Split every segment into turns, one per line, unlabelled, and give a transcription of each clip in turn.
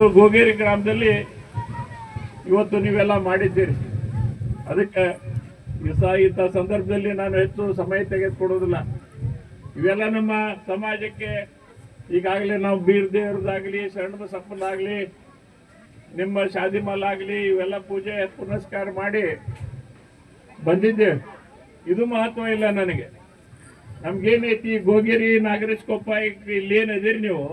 ಗೋಗೇರಿ ಗ್ರಾಮದಲ್ಲಿ ಇವತ್ತು ನೀವೆಲ್ಲ ಮಾಡಿದ್ದೀರಿ. ಅದಕ್ಕೆ ಇಂಥ ಸಂದರ್ಭದಲ್ಲಿ ನಾನು ಹೆಚ್ಚು ಸಮಯ ತೆಗೆದುಕೊಡೋದಿಲ್ಲ ಇವೆಲ್ಲ ನಮ್ಮ ಸಮಾಜಕ್ಕೆ ಈಗಾಗಲೇ ನಾವು ಬೀರ್ ದೇವ್ರದ್ದಾಗಲಿ ಸಪ್ಪನಾಗಲಿ ನಿಮ್ಮ ಶಾದಿ ಆಗಲಿ ಇವೆಲ್ಲ ಪೂಜೆ ಪುನಸ್ಕಾರ ಮಾಡಿ ಬಂದಿದ್ದೇವೆ. ಇದು ಮಹತ್ವ ಇಲ್ಲ ನನಗೆ. ನಮ್ಗೇನೈತಿ ಗೋಗೇರಿ ನಾಗರೇಶ್ ಕೊಪ್ಪ ಇಲ್ಲಿ ಏನಿದ್ದೀರಿ ನೀವು?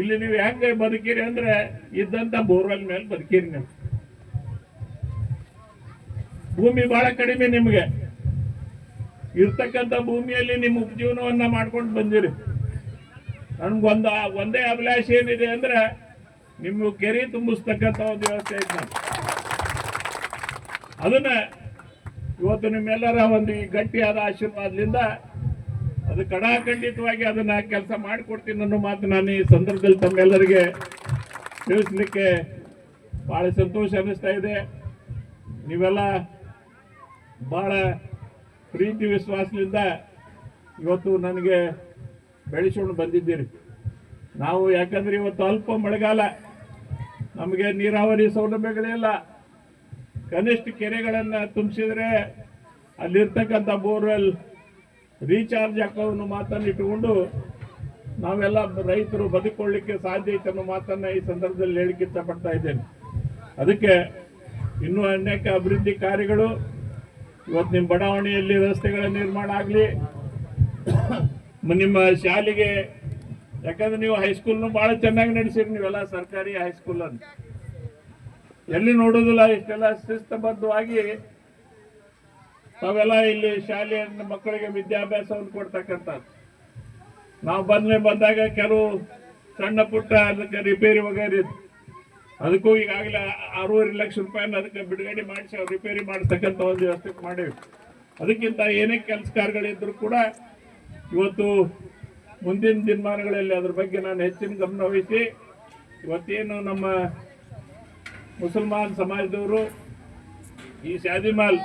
ಇಲ್ಲಿ ನೀವು ಹೆಂಗೆ ಬದುಕಿರಿ ಅಂದ್ರೆ ಇದ್ದಂತ ಬೋರ್ವೆಲ್ ಮೇಲೆ ಬದುಕಿರಿ ನೀವು. ಭೂಮಿ ಬಹಳ ಕಡಿಮೆ ನಿಮಗೆ. ಇರ್ತಕ್ಕಂಥ ಭೂಮಿಯಲ್ಲಿ ನಿಮ್ಮ ಉಪಜೀವನವನ್ನ ಮಾಡ್ಕೊಂಡು ಬಂದಿರಿ. ನನ್ಗೊಂದು, ಒಂದೇ ಅಭಿಲಾಷೆ ಏನಿದೆ ಅಂದ್ರೆ ನಿಮ್ಮ ಕೆರೆ ತುಂಬಿಸ್ತಕ್ಕಂಥ ಒಂದು ವ್ಯವಸ್ಥೆ ಐತೆ ನಾನು ಅದನ್ನ ಇವತ್ತು ನಿಮ್ಮೆಲ್ಲರ ಒಂದು ಈ ಗಟ್ಟಿಯಾದ ಆಶೀರ್ವಾದದಿಂದ ಅದು ಕಡಾಖಂಡಿತವಾಗಿ ಅದನ್ನ ಕೆಲಸ ಮಾಡಿಕೊಡ್ತೀನಿ ಅನ್ನೋ ಮಾತು ನಾನು ಈ ಸಂದರ್ಭದಲ್ಲಿ ತಮ್ಮೆಲ್ಲರಿಗೆ ತಿಳಿಸ್ಲಿಕ್ಕೆ ಬಹಳ ಸಂತೋಷ ಅನ್ನಿಸ್ತಾ ಇದೆ. ನೀವೆಲ್ಲ ಬಹಳ ಪ್ರೀತಿ ವಿಶ್ವಾಸದಿಂದ ಇವತ್ತು ನನಗೆ ಬೆಳೆಸ್ಕೊಂಡು ಬಂದಿದ್ದೀರಿ. ನಾವು ಯಾಕಂದ್ರೆ ಇವತ್ತು ಅಲ್ಪ ಮಳೆಗಾಲ, ನಮಗೆ ನೀರಾವರಿ ಸೌಲಭ್ಯಗಳಿಲ್ಲ ಕನಿಷ್ಠ ಕೆರೆಗಳನ್ನು ತುಂಬಿಸಿದ್ರೆ ಅಲ್ಲಿರ್ತಕ್ಕಂಥ ಬೋರ್ವೆಲ್ ರೀಚಾರ್ಜ್ ಹಾಕೋವನ್ನು ಮಾತನ್ನು ಇಟ್ಟುಕೊಂಡು ನಾವೆಲ್ಲ ರೈತರು ಬದುಕೊಳ್ಳಿಕ್ಕೆ ಸಾಧ್ಯ ಐತೆ ಅನ್ನೋ ಮಾತನ್ನ ಈ ಸಂದರ್ಭದಲ್ಲಿ ಹೇಳಿಕೆ ಇಷ್ಟಪಡ್ತಾ ಇದ್ದೇನೆ. ಅದಕ್ಕೆ ಇನ್ನೂ ಅನೇಕ ಅಭಿವೃದ್ಧಿ ಕಾರ್ಯಗಳು, ಇವತ್ತು ನಿಮ್ಮ ಬಡಾವಣೆಯಲ್ಲಿ ರಸ್ತೆಗಳ ನಿರ್ಮಾಣ ಆಗಲಿ, ನಿಮ್ಮ ಶಾಲೆಗೆ, ಯಾಕಂದ್ರೆ ನೀವು ಹೈಸ್ಕೂಲ್ನು ಭಾಳ ಚೆನ್ನಾಗಿ ನಡೆಸಿರಿ, ನೀವೆಲ್ಲ ಸರ್ಕಾರಿ ಹೈಸ್ಕೂಲನ್ನು ಎಲ್ಲಿ ನೋಡೋದಿಲ್ಲ, ಇಷ್ಟೆಲ್ಲ ಶಿಸ್ತಬದ್ಧವಾಗಿ ತಾವೆಲ್ಲ ಇಲ್ಲಿ ಶಾಲೆಯ ಮಕ್ಕಳಿಗೆ ವಿದ್ಯಾಭ್ಯಾಸವನ್ನು ಕೊಡ್ತಕ್ಕಂಥ ನಾವು ಬಂದ್ಲೆ ಬಂದಾಗ ಕೆಲವು ಸಣ್ಣ ಪುಟ್ಟ ಅದಕ್ಕೆ ರಿಪೇರಿ ವಗೈರೆ. ಅದಕ್ಕೂ ಈಗಾಗಲೇ ಆರೂವರೆ ಲಕ್ಷ ರೂಪಾಯಿನ ಅದಕ್ಕೆ ಬಿಡುಗಡೆ ಮಾಡಿಸಿ ಅವ್ರು ರಿಪೇರಿ ಮಾಡ್ತಕ್ಕಂಥ ಒಂದು ವ್ಯವಸ್ಥೆ ಮಾಡೇವಿ ಅದಕ್ಕಿಂತ ಏನೇ ಕೆಲಸ ಕಾರ್ಯಗಳಿದ್ರು ಕೂಡ ಇವತ್ತು ಮುಂದಿನ ದಿನಮಾನಗಳಲ್ಲಿ ಅದ್ರ ಬಗ್ಗೆ ನಾನು ಹೆಚ್ಚಿನ ಗಮನ ವಹಿಸಿ ಇವತ್ತೇನು ನಮ್ಮ ಮುಸಲ್ಮಾನ್ ಸಮಾಜದವರು ಈ ಶಾದಿ ಮಾಲ್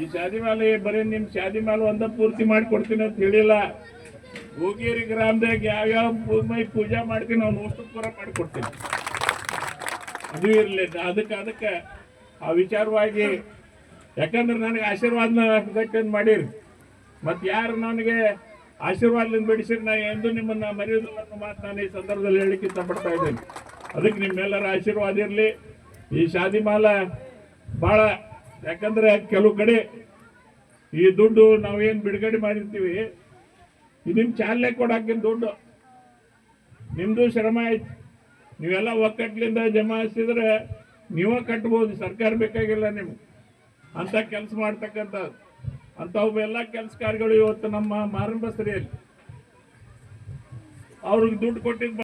ಈ ಶಾದಿ ಮಾಲೆ, ಬರೀ ನಿಮ್ ಶಾದಿ ಮಾಲೆ ಒಂದ ಪೂರ್ತಿ ಮಾಡಿಕೊಡ್ತೀನಿ ಅಂತ ಹೇಳಿಲ್ಲ. ಹೋಗೇರಿ ಗ್ರಾಮದಾಗ ಯಾವ್ಯಾವ ಭೂಮಿ ಪೂಜೆ ಮಾಡ್ತೀನಿ, ಅವ್ನು ಅಷ್ಟು ಪೂರ ಮಾಡಿಕೊಡ್ತೀನಿ ಅದು ಇರಲಿ ಅದಕ್ಕೆ ಅದಕ್ಕೆ ಆ ವಿಚಾರವಾಗಿ, ಯಾಕಂದ್ರೆ ನನಗೆ ಆಶೀರ್ವಾದನ ಗಟ್ಟಿಂದ ಮಾಡಿರಿ. ಮತ್ತು ಯಾರು ನನಗೆ ಆಶೀರ್ವಾದದಿಂದ ಬಿಡಿಸಿರಿ, ನಾ ಎಂದು ನಿಮ್ಮನ್ನ ಮರೆಯೋದಿಲ್ಲ ಅನ್ನೋ ಮಾತು ನಾನು ಈ ಸಂದರ್ಭದಲ್ಲಿ ಹೇಳಿಕ್ಕೆ ಇಷ್ಟಪಡ್ತಾ ಇದ್ದೇನೆ. ಅದಕ್ಕೆ ನಿಮ್ಮೆಲ್ಲರ ಆಶೀರ್ವಾದ ಇರಲಿ. ಈ ಶಾದಿ ಮಾಲ ಭಾಳ ಯಾಕಂದ್ರೆ ಕೆಲವು ಕಡೆ ಈ ದುಡ್ಡು ನಾವೇನು ಬಿಡುಗಡೆ ಮಾಡಿರ್ತೀವಿ ನಿಮ್ ಚಾಲನೆ ಕೊಡಾಕಿನ ದುಡ್ಡು. ನಿಮ್ಮದು ಶ್ರಮ ಆಯ್ತು. ನೀವೆಲ್ಲ ಒಕ್ಕಟ್ಲಿಂದ ಜಮಾಯಿಸಿದ್ರೆ ನೀವೇ ಕಟ್ಬೋದು, ಸರ್ಕಾರ ಬೇಕಾಗಿಲ್ಲ ನಿಮ್ಗೆ. ಅಂತ ಕೆಲಸ ಮಾಡ್ತಕ್ಕಂಥ ಅಂಥವು ಎಲ್ಲ ಕೆಲಸ ಕಾರ್ಯಗಳು ಇವತ್ತು ನಮ್ಮ ಸರಿಯಲ್ಲಿ ಅವ್ರಿಗೆ ದುಡ್ಡು ಕೊಟ್ಟಿದ್ದು